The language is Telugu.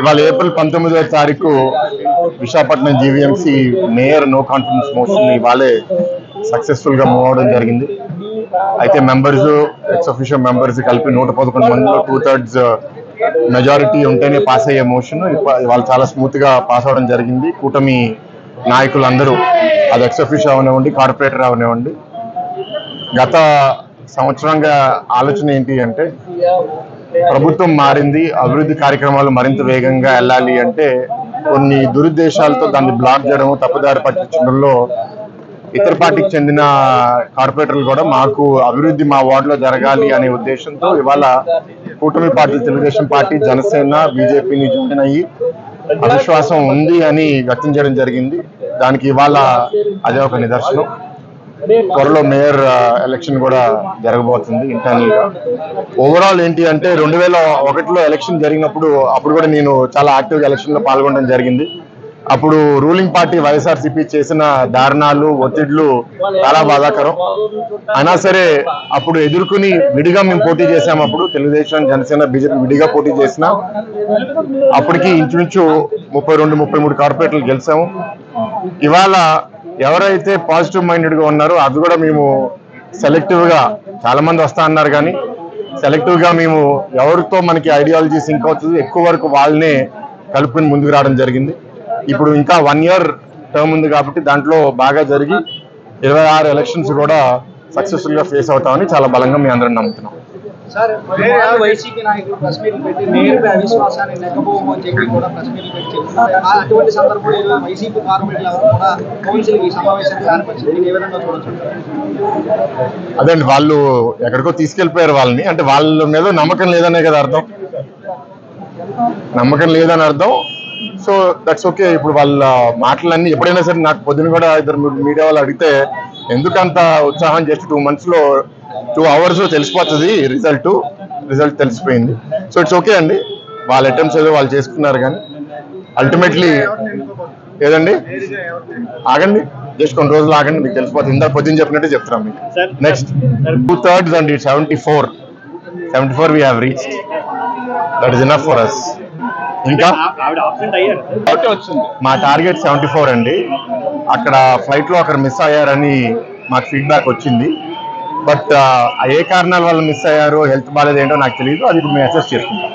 ఇవాళ ఏప్రిల్ పంతొమ్మిదవ తారీఖు Visakhapatnam GVMC mayor no confidence motion ఇవాళే సక్సెస్ఫుల్గా మూవ్ అవడం జరిగింది. అయితే మెంబర్స్ ఎక్స్ అఫీషియల్ మెంబర్స్ కలిపి నూట పదకొండు మందిలో టూ థర్డ్స్ మెజారిటీ ఉంటేనే పాస్ అయ్యే మోషన్. ఇవాళ చాలా స్మూత్గా పాస్ అవడం జరిగింది. కూటమి నాయకులందరూ అది ఎక్స్ అఫీషియల్ అవనివ్వండి కార్పొరేటర్ అవనివ్వండి. గత సంవత్సరంగా ఆలోచన ఏంటి అంటే ప్రభుత్వం మారింది అభివృద్ధి కార్యక్రమాలు మరింత వేగంగా వెళ్ళాలి అంటే కొన్ని దురుద్దేశాలతో దాన్ని బ్లాక్ చేయడం తప్పుదారి పట్టించడంలో ఇతర పార్టీకి చెందిన కార్పొరేటర్లు కూడా మాకు అభివృద్ధి మా వార్డులో జరగాలి అనే ఉద్దేశంతో ఇవాళ కూటమి పార్టీ తెలుగుదేశం పార్టీ జనసేన బీజేపీని జాయిన్ అయ్యి అవిశ్వాసం ఉంది అని వ్యక్తం చేయడం జరిగింది. దానికి ఇవాళ అదే ఒక నిదర్శనం. త్వరలో మేయర్ ఎలక్షన్ కూడా జరగబోతుంది ఇంటర్నల్గా ఓవరాల్ ఏంటి అంటే రెండు వేల ఒకటిలో ఎలక్షన్ జరిగినప్పుడు అప్పుడు కూడా నేను చాలా యాక్టివ్ ఎలక్షన్లో పాల్గొనడం జరిగింది. అప్పుడు రూలింగ్ పార్టీ వైఎస్ఆర్సీపీ చేసిన దారుణాలు ఒత్తిడ్లు చాలా బాధాకరం. అయినా సరే అప్పుడు ఎదుర్కొని విడిగా మేము పోటీ చేసాం అప్పుడు. తెలుగుదేశం జనసేన బీజేపీ విడిగా పోటీ చేసిన అప్పటికి ఇంచుమించు ముప్పై రెండు ముప్పై మూడు కార్పొరేట్లు గెలిచాము. ఇవాళ ఎవరైతే పాజిటివ్ మైండెడ్గా ఉన్నారో అది కూడా మేము సెలెక్టివ్గా చాలా మంది వస్తా అన్నారు కానీ సెలెక్టివ్గా మేము ఎవరితో మనకి ఐడియాలజీ సింక్ అవుతుంది ఎక్కువ వరకు వాళ్ళనే కలుపుకొని ముందుకు రావడం జరిగింది. ఇప్పుడు ఇంకా వన్ ఇయర్ టర్మ్ ఉంది కాబట్టి దాంట్లో బాగా జరిగి ఇరవై ఆరు ఎలక్షన్స్ కూడా సక్సెస్ఫుల్గా ఫేస్ అవుతామని చాలా బలంగా మీ అందరం నమ్ముతున్నాం. సార్ మరోవైపు వైసీపీ నాయకులు ప్రెస్ మీట్లు పెట్టి మేయర్పై అవిశ్వాసాన్ని నెగ్గబోము అని చెప్పి కూడా ప్రెస్ మీట్లు పెట్టి చెప్తున్నారు. ఆ అటువంటి సందర్భంలో వైసీపీ కార్పొరేట్లు ఎవరు కూడా కౌన్సిల్ ఈ సమావేశానికి రాని పరిస్థితి ఏ విధంగా చూడొచ్చు? అదండి వాళ్ళు ఎక్కడికో తీసుకెళ్ళిపోయారు వాళ్ళని. అంటే వాళ్ళ మీద నమ్మకం లేదనే కదా అర్థం. నమ్మకం లేదని అర్థం. సో దట్స్ ఓకే ఇప్పుడు వాళ్ళ మాటలన్నీ ఎప్పుడైనా సరే నాకు పొద్దున కూడా ఇద్దరు మీడియా వాళ్ళు అడిగితే ఎందుకంత ఉత్సాహం జస్ట్ టూ మంత్స్లో టూ అవర్స్లో తెలిసిపోతుంది రిజల్ట్ రిజల్ట్ తెలిసిపోయింది. సో ఇట్స్ ఓకే అండి. వాళ్ళ అటెంప్ట్స్ ఏదో వాళ్ళు చేసుకున్నారు కానీ అల్టిమేట్లీ ఏదండి? ఆగండి. జస్ట్ కొన్ని రోజులు ఆగండి మీకు తెలిసిపోతుంది. ఇందాక పొద్దున్న చెప్పినట్టే చెప్తున్నాం మీకు. నెక్స్ట్ టూ థర్డ్స్ అండి. Seventy four seventy four we have reach that is enough for us ఇంకా మా టార్గెట్ సెవెంటీ ఫోర్ అండి. అక్కడ ఫ్లైట్లో ఒకరు మిస్ అయ్యారని మాకు ఫీడ్బ్యాక్ వచ్చింది. బట్ ఏ కారణాల వల్ల మిస్ అయ్యారు హెల్త్ బాగాలేదు ఏంటో నాకు తెలియదు అది ఇప్పుడు మేము అసెస్ చేసుకుంటాం.